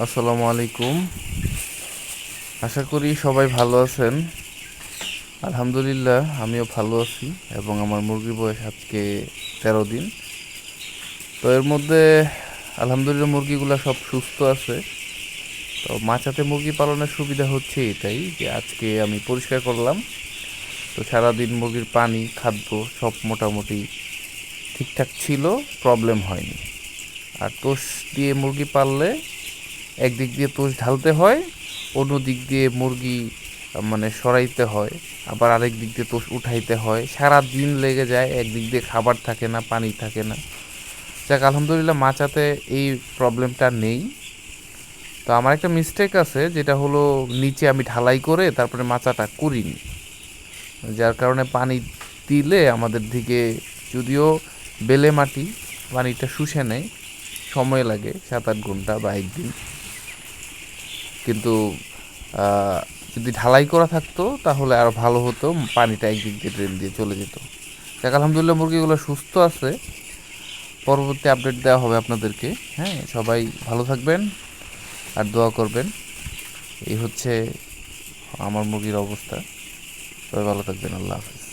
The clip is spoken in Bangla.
আসসালামু আলাইকুম। আশা করি সবাই ভালো আছেন। আলহামদুলিল্লাহ, আমিও ভালো আছি এবং আমার মুরগির বয়স আজকে তেরো দিন। তো এর মধ্যে আলহামদুলিল্লাহ মুরগিগুলো সব সুস্থ আছে। তো মাচাতে মুরগি পালনের সুবিধা হচ্ছে এটাই যে আজকে আমি পরিষ্কার করলাম। তো সারাদিন মুরগির পানি, খাদ্য সব মোটামুটি ঠিকঠাক ছিল প্রবলেম হয়নি। আর তোষ দিয়ে মুরগি পাললে একদিক দিয়ে তোষ ঢালতে হয় অন্য দিক দিয়ে মুরগি মানে সরাইতে হয়, আবার আরেক দিক দিয়ে তোষ উঠাইতে হয়। সারা দিন লেগে যায়, একদিক দিয়ে খাবার থাকে না, পানি থাকে না। যাক, আলহামদুলিল্লাহ মাচাতে এই প্রবলেমটা নেই। তো আমার একটা মিস্টেক আছে, যেটা হলো নিচে আমি ঢালাই করে তারপরে মাচাটা করিনি। যার কারণে পানি দিলে আমাদের দিকে, যদিও বেলে মাটি, পানিটা শুষে নেয়, সময় লাগে, সাত আট ঘণ্টা বা একদিন। কিন্তু যদি ঢালাই করা থাকতো, তাহলে আরও ভালো হতো, পানিটা একদিক দিয়ে ড্রেন দিয়ে চলে যেত। যাক, আলহামদুলিল্লাহ মুরগিগুলো সুস্থ আছে। পরবর্তী আপডেট দেওয়া হবে আপনাদেরকে। হ্যাঁ সবাই ভালো থাকবেন আর দোয়া করবেন। এই হচ্ছে আমার মুরগির অবস্থা। সবাই ভালো থাকবেন, আল্লাহ হাফেজ।